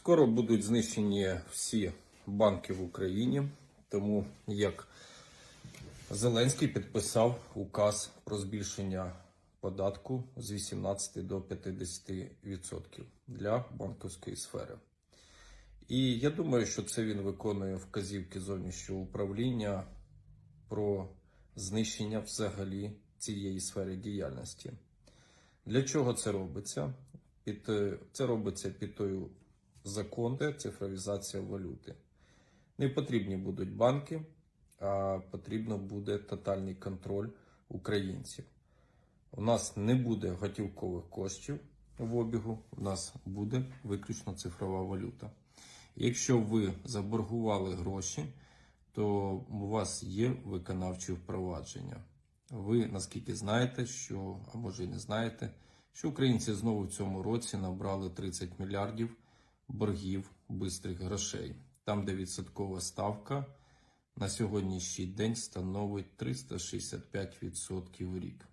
Скоро будуть знищені всі банки в Україні, тому як Зеленський підписав указ про збільшення податку з 18 до 50% для банківської сфери. І я думаю, що це він виконує вказівки зовнішнього управління про знищення взагалі цієї сфери діяльності. Для чого це робиться? Під, це робиться під тою закон, де цифровізація валюти. Не потрібні будуть банки, а потрібно буде тотальний контроль українців. У нас не буде готівкових коштів в обігу, у нас буде виключно цифрова валюта. Якщо ви заборгували гроші, то у вас є виконавчі впровадження. Ви наскільки знаєте, що, а може і не знаєте, що українці знову в цьому році набрали 30 мільярдів боргів бистрих грошей, там, де відсоткова ставка на сьогоднішній день становить 365% в рік.